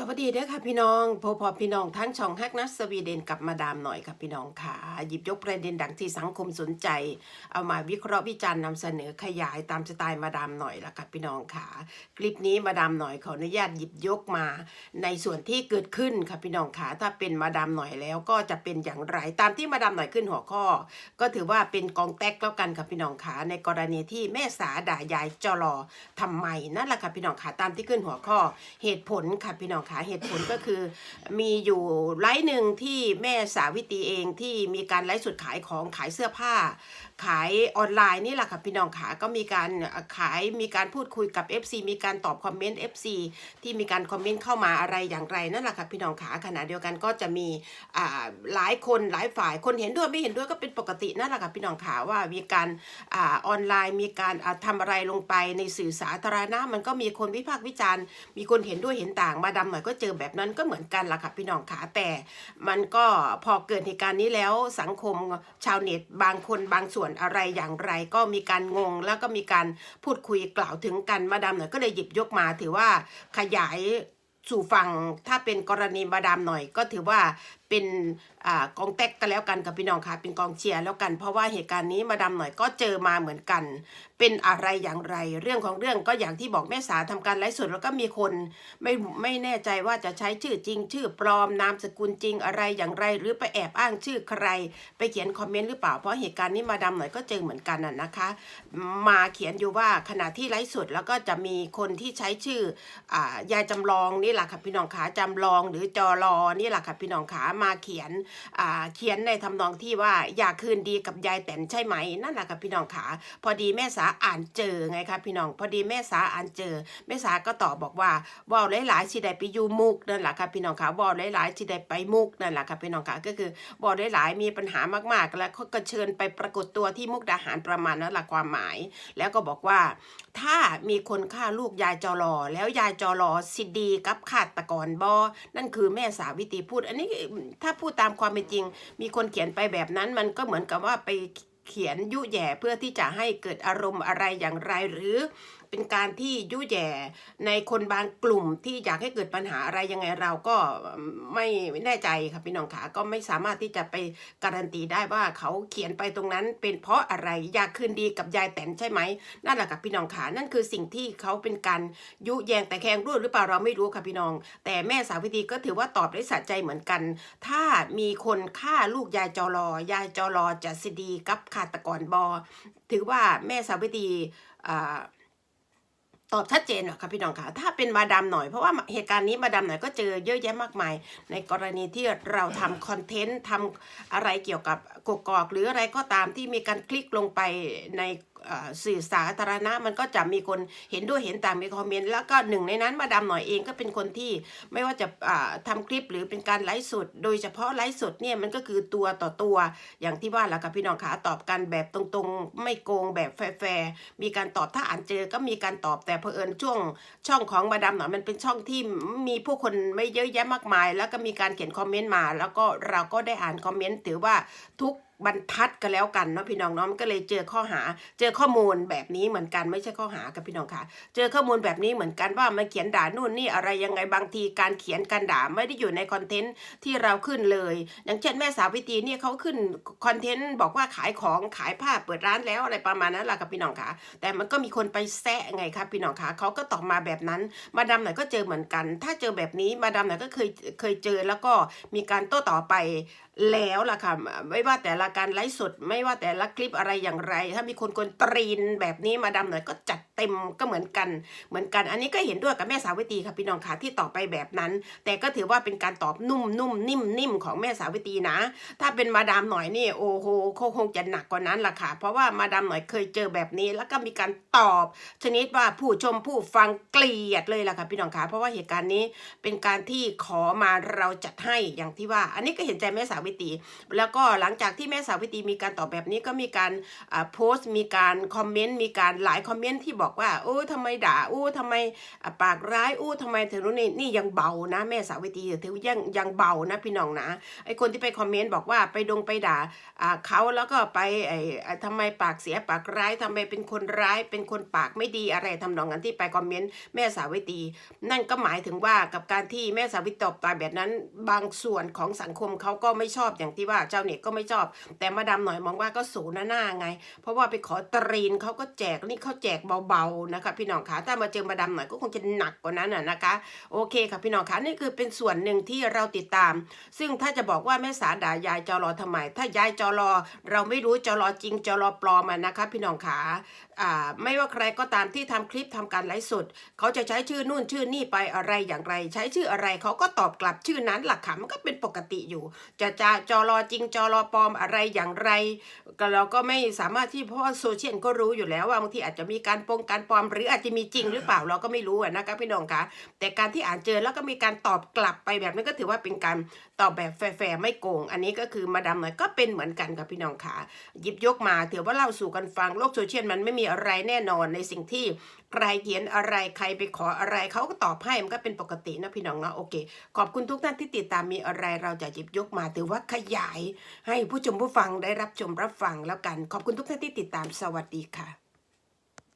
สวัสดีเด้อค่ะพี่น้องพบพอพี่น้องทั้งช่องฮักนัสสวีเดนกับมาดามหน่อยค่ะพี่น้องค่ะ หยิบยกประเด็นดังที่สังคมสนใจ เอามาวิเคราะห์วิจารณ์นำเสนอขยายตามสไตล์มาดามหน่อยละค่ะพี่น้องค่ะ คลิปนี้มาดามหน่อยขออนุญาตหยิบยกมา ในส่วนที่เกิดขึ้นค่ะพี่น้องค่ะถ้าเป็นมาดามหน่อยแล้วก็จะเป็นอย่างไรตามที่มาดามหน่อยขึ้นหัวข้อ ก็ถือว่าเป็นกองแตกแล้วกันค่ะพี่น้องค่ะในกรณีที่แม่สาด่ายายจรอทำไมนั่นแหละค่ะพี่น้องค่ะตามที่ขึ้นหัวข้อเหตุผลค่ะพี่น้องค่ะเหตุผลก็คือ มีอยู่ไลฟ์หนึ่งที่แม่สาวิตีเองที่มีการไลฟ์สุดขายของขายเสื้อผ้า ขายออนไลน์นี่แหละค่ะพี่น้องค่ะก็มีการขายมีการพูดคุยกับ FC มีการตอบคอมเมนต์ FC ที่มีการคอมเมนต์เข้ามาอะไรอย่างไรนั่นแหละค่ะพี่น้องค่ะขณะเดียวกันก็จะมีอ่าหลายคนหลายฝ่ายคนเห็นด้วยไม่เห็นด้วยก็เป็นปกตินั่นแหละค่ะพี่น้องค่ะว่ามีการอ่าออนไลน์ มีการอ่าทำอะไรลงไปในสื่อสาธารณะมันก็มีคนวิพากษ์วิจารณ์ มีคนเห็นด้วยเห็นต่างมาดำหน่อยก็เจอแบบนั้นก็เหมือนกันล่ะค่ะพี่น้องค่ะแต่ มันก็พอเกิดเหตุการณ์นี้แล้วสังคมชาวเน็ตบางคนบางส่วนอะไรอย่างไรก็มีการงง แล้วก็มีการพูดคุยกล่าวถึงกันมาดามหน่อยก็เลยหยิบยกมา ถือว่าขยายสู่ฟังถ้าเป็นกรณีมาดามหน่อยก็ถือว่าเป็นอกองแตกกันแล้วกันกับพี่น้องค่ะเป็นกองเชียร์แล้วกัน เพราะว่าเหตุการณ์นี้มาดามหน่อยก็เจอมาเหมือนกัน เป็นอะไรอย่างไร เรื่องของเรื่องก็อย่างที่บอกแม่สาทำการไลฟ์สดแล้วก็มีคนไม่ไม่แน่ใจว่าจะใช้ชื่อจริง ชื่อปลอมนามสกุลจริงอะไรอย่างไร หรือไปแอบอ้างชื่อใคร ไปเขียนคอมเมนต์หรือเปล่าเพราะเหตุการณ์นี้มาดามหน่อยก็เจอเหมือนกันน่ะนะคะ มาเขียนอยู่ว่าขณะที่ไลฟ์สดแล้วก็จะมีคนที่ใช้ชื่ออ่ายายจำลองนี่แหละค่ะพี่น้องขาจำลองหรือจอรอนี่แหละค่ะพี่น้องขามาเขียนเขียนในทำนองที่ว่าอยากคืนดีกับยายแตนใช่ไหมนั่นแหละค่ะพี่น้องขาพอดีแม่สาอ่านเจอไงคะพี่น้อง พอดีแม่สาอ่านเจอแม่สาก็ตอบบอกว่าว่าหลายๆสิได้ไปยู่มุกนั่นแหละค่ะพี่น้องขาว่าหลายๆสิได้ไปมุกนั่นแหละค่ะพี่น้องขาก็คือว่าหลายๆมีปัญหามากๆ แล้วก็เชิญไปปรากฏตัวที่มุกดาหารประมาณนั้นแหละความหมาย แล้วก็บอกว่าถ้ามีคนฆ่าลูกยายจอรอแล้วยายจอรอสิดีกับฆาตกรบอนั่นคือแม่สาวิตีพูด อันนี้ถ้าพูดตามความเป็นจริง มีคนเขียนไปแบบนั้น มันก็เหมือนกับว่าไปเขียนยุแย่เพื่อที่จะให้เกิดอารมณ์อะไรอย่างไรหรือ เป็นการที่ยุแย่ในคนบางกลุ่มที่อยากให้เกิดปัญหาอะไรยังไงเราก็ไม่แน่ใจค่ะพี่น้องขาก็ไม่สามารถที่จะไปการันตีได้ว่าเขาเขียนไปตรงนั้น เป็นเพราะอะไรอยากคืนดีกับยายแตนใช่ไหมนั่นแหละค่ะพี่น้องขานั่นคือสิ่งที่เขาเป็นการยุแยงแต่แคงรู้หรือเปล่าเราไม่รู้ค่ะพี่น้อง แต่แม่สาวิตรีก็ถือว่าตอบได้สะใจเหมือนกัน ถ้ามีคนฆ่าลูกยายจอรอยายจอรอจะสดีกับฆาตกรบอ ถือว่าแม่สาวิตรีอ่า ตอบชัดเจนอะค่ะพี่น้องค่ะ ถ้าเป็นมาดามหน่อยเพราะว่าเหตุการณ์นี้มาดามหน่อยก็เจอเยอะแยะมากมาย ในกรณีที่เราทำคอนเทนต์ทำอะไรเกี่ยวกับกกอกหรืออะไรก็ตามที่มีการคลิกลงไปใน สื่อสาธารณะมันก็จะมีคนเห็นด้วยเห็นต่างมีคอมเมนต์แล้วก็หนึ่งในนั้นมาดามหน่อยเองก็เป็นคนที่ไม่ว่าจะอ่าทำคลิปหรือเป็นการไลฟ์สดโดยเฉพาะไลฟ์สดเนี่ยมันก็คือตัวต่อตัว อย่างที่ว่าแหละค่ะพี่น้องขาตอบกันแบบตรงๆ ไม่โกงแบบแฟร์มีการตอบถ้าอ่านเจอก็มีการตอบแต่เผอิญช่วงช่องของมาดามหน่อยมันเป็นช่องที่มีผู้คนไม่เยอะแยะมากมาย แล้วก็มีการเขียนคอมเมนต์มา แล้วก็เราก็ได้อ่านคอมเมนต์ถือว่าทุก บรรทัดกันแล้วกันเนาะพี่น้องเนาะมันก็เลยเจอข้อหา เจอข้อมูลแบบนี้เหมือนกันไม่ใช่ข้อหากับพี่น้องค่ะ เจอข้อมูลแบบนี้เหมือนกันว่ามาเขียนด่านู่นนี่อะไรยังไงบางทีการเขียนการด่าไม่ได้อยู่ในคอนเทนต์ที่เราขึ้นเลย อย่างเช่นแม่สาวพิตีเนี่ยเขาขึ้นคอนเทนต์บอกว่าขายของขายผ้าเปิดร้านแล้วอะไรประมาณนั้นแหละกับพี่น้องค่ะ แต่มันก็มีคนไปแซะไงครับพี่น้องค่ะเขาก็ตอบมาแบบนั้น มาดามหน่อยก็เจอเหมือนกัน ถ้าเจอแบบนี้มาดามหน่อยก็เคยเคยเจอแล้วก็มีการโต้ตอบไป แล้วล่ะค่ะ ไม่ว่าแต่ละการไลฟ์สด ไม่ว่าแต่ละคลิปอะไรอย่างไร ถ้ามีคนกวนตรีนแบบนี้มาดามหน่อยก็จัดเต็มก็เหมือนกันเหมือนกัน อันนี้ก็เห็นด้วยกับแม่สาวิตรีค่ะพี่น้องค่ะที่ตอบไปแบบนั้น แต่ก็ถือว่าเป็นการตอบนุ่มนุ่มนิ่มนิ่มของแม่สาวิตรีนะ ถ้าเป็นมาดามหน่อยนี่โอ้โหคงจะหนักกว่านั้นล่ะค่ะ เพราะว่ามาดามหน่อยเคยเจอแบบนี้ แล้วก็มีการตอบ ชนิดว่าผู้ชมผู้ฟังเกลียดเลยล่ะค่ะพี่น้องค่ะเพราะว่าเหตุการณ์นี้เป็นการที่ขอมาเราจัดให้อย่างที่ว่า อันนี้ก็เห็นใจแม่สาวิวิตรีแล้วก็หลังจากที่แม่สาวิตรีมีการตอบแบบนี้ก็มีการโพสต์มีการคอมเมนต์มีการหลายคอมเมนต์ที่บอกว่าโอ้ทำไมด่าอู้ทำไมปากร้ายอู้ทำไมถึงรู้นี่นี่ยังเบานะ แม่สาวิตรีถือยังยังเบานะพี่น้องนะไอคนที่ไปคอมเมนต์บอกว่าไปดงไปด่าเขาแล้วก็ไปไอทำไมปากเสียปากร้ายทำไมเป็นคนร้ายเป็นคนปากไม่ดีอะไรทำนองนั้นที่ไปคอมเมนต์แม่สาวิตรีนั่นก็หมายถึงว่ากับการที่แม่สาวิตรีตอบตายแบบนั้น บางส่วนของสังคมเขาก็ไม่ชชอบอย่างที่ว่าเจ้าเน็ตก็ไม่ชอบ แต่มาดามหน่อยมองว่าก็สูหน้าหน้าไง เพราะว่าไปขอตรีนเขาก็แจกนี่เขาแจกเบาๆนะคะพี่น้องคะถ้ามาเจอมาดามหน่อยก็คงจะหนักกว่านั้นน่ะนะคะ โอเคค่ะพี่น้องคะนี่คือเป็นส่วนหนึ่งที่เราติดตาม ซึ่งถ้าจะบอกว่าแม่สาด่ายายจอรอทำไม ถ้ายายจอรอเราไม่รู้จอรอจริงจอรอปลอมอะนะคะ พี่น้องขาอ่าไม่ว่าใครก็ตามที่ทำคลิปทำการไลฟ์สดเขาจะใช้ชื่อนู่นชื่อนี่ไปอะไรอย่างไร ใช้ชื่ออะไรเขาก็ตอบกลับชื่อนั้นหลักค่ะมันก็เป็นปกติอยู่ จะจะจอรอจริงจอรอปลอมอะไรอย่างไร ก็เราก็ไม่สามารถที่เพราะว่าโซเชียลก็รู้อยู่แล้วว่าบางทีอาจจะมีการปงการปลอม หรืออาจจะมีจริงหรือเปล่าเราก็ไม่รู้อะนะคะพี่น้องคะแต่การที่อ่านเจอแล้วก็มีการตอบกลับไปแบบนี้ก็ถือว่าเป็นการตอบแบบแฟร์ไม่โกง อันนี้ก็คือมาดามหน่อยก็เป็นเหมือนกันค่ะพี่น้องค่ะหยิบยกมาถือว่าเล่าสู่กันฟังโลกโซเชียลมันไม่มีอะไรแน่นอนในสิ่งที่ ใครเขียนอะไรใครไปขออะไรเขาก็ตอบให้มันก็เป็นปกตินะพี่น้องเนาะโอเค ขอบคุณทุกท่านที่ติดตามมีอะไรเราจะหยิบยกมาถือว่าขยาย ให้ผู้ชมผู้ฟังได้รับชมรับฟังแล้วกัน ขอบคุณทุกท่านที่ติดตามสวัสดีค่ะ